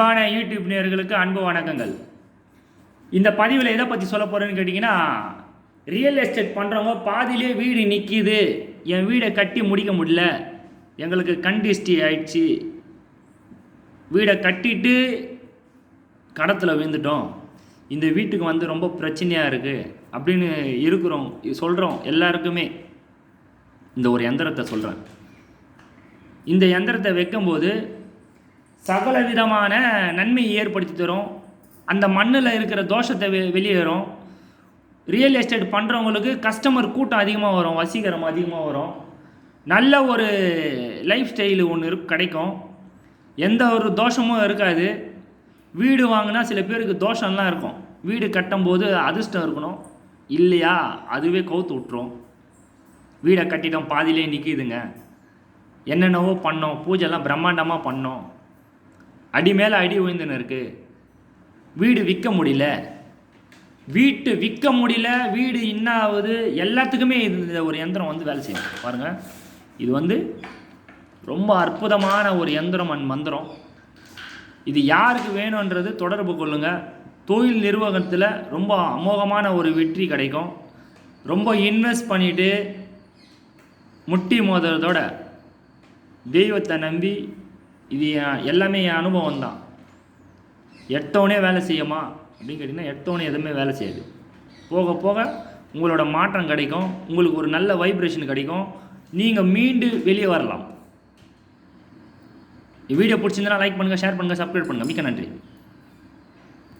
அன்பான யூடியூப் நேயர்களுக்கு அன்பு வணக்கங்கள். இந்த பதிவில் எதை பற்றி சொல்ல போகிறேன்னு கேட்டிங்கன்னா ரியல் எஸ்டேட் பண்ணுறவங்க பாதியிலே வீடு நிற்கிது என் வீடை கட்டி முடிக்க முடியல. எங்களுக்கு கண்டிஸ்டி ஆயிடுச்சு. வீடை கட்டிட்டு கடத்தில் விழுந்துட்டோம். இந்த வீட்டுக்கு வந்து ரொம்ப பிரச்சனையாக இருக்குது அப்படின்னு இருக்கிறோம் சொல்கிறோம் எல்லாருக்குமே. இந்த ஒரு எந்திரத்தை சொல்கிறேன் இந்த எந்திரத்தை வைக்கும்போது சகல விதமான நன்மையை ஏற்படுத்தி தரும். அந்த மண்ணில் இருக்கிற தோஷத்தை வெ வெளியேறும். ரியல் எஸ்டேட் பண்ணுறவங்களுக்கு கஸ்டமர் கூட்டம் அதிகமாக வரும் வசீகரம் அதிகமாக வரும். நல்ல ஒரு லைஃப் ஸ்டைலு ஒன்று இரு கிடைக்கும். எந்த ஒரு தோஷமும் இருக்காது. வீடு வாங்கினா சில பேருக்கு தோஷம்லாம் இருக்கும். வீடு கட்டும்போது அதிர்ஷ்டம் இருக்கணும். இல்லையா? அதுவே கவுத்து விட்டுரும். வீடை கட்டிட்டோம் பாதியிலே நிற்கிதுங்க என்னென்னவோ பண்ணோம் பூஜைலாம் பிரம்மாண்டமாக பண்ணோம். அடி மேலே அடி உயர்ந்துன்னு இருக்குது வீடு விற்க முடியல. வீட்டு விற்க முடியல. வீடு என்ன ஆகுது? எல்லாத்துக்குமே இது இந்த ஒரு எந்திரம் வந்து வேலை செய்யும். பாருங்கள் இது வந்து ரொம்ப அற்புதமான ஒரு எந்திரம் அண்ட் மந்திரம். இது யாருக்கு வேணுன்றது தொடர்பு கொள்ளுங்கள் தொழில் நிர்வாகத்தில் ரொம்ப அமோகமான ஒரு வெற்றி கிடைக்கும். ரொம்ப இன்வெஸ்ட் பண்ணிவிட்டு முட்டி மோதுறதோட தெய்வத்தை நம்பி இது எல்லாமே என் அனுபவம் தான் எட்டவனே வேலை செய்யுமா? அப்படின்னு கேட்டிங்கன்னா எட்டவனே எதுவுமே வேலை செய்யாது. போக போக உங்களோட மாற்றம் கிடைக்கும். உங்களுக்கு ஒரு நல்ல வைப்ரேஷன் கிடைக்கும். நீங்கள் மீண்டு வெளியே வரலாம். வீடியோ பிடிச்சிருந்தா லைக் பண்ணுங்கள் ஷேர் பண்ணுங்கள் சப்ஸ்கிரைப் பண்ணுங்கள் மிக்க நன்றி.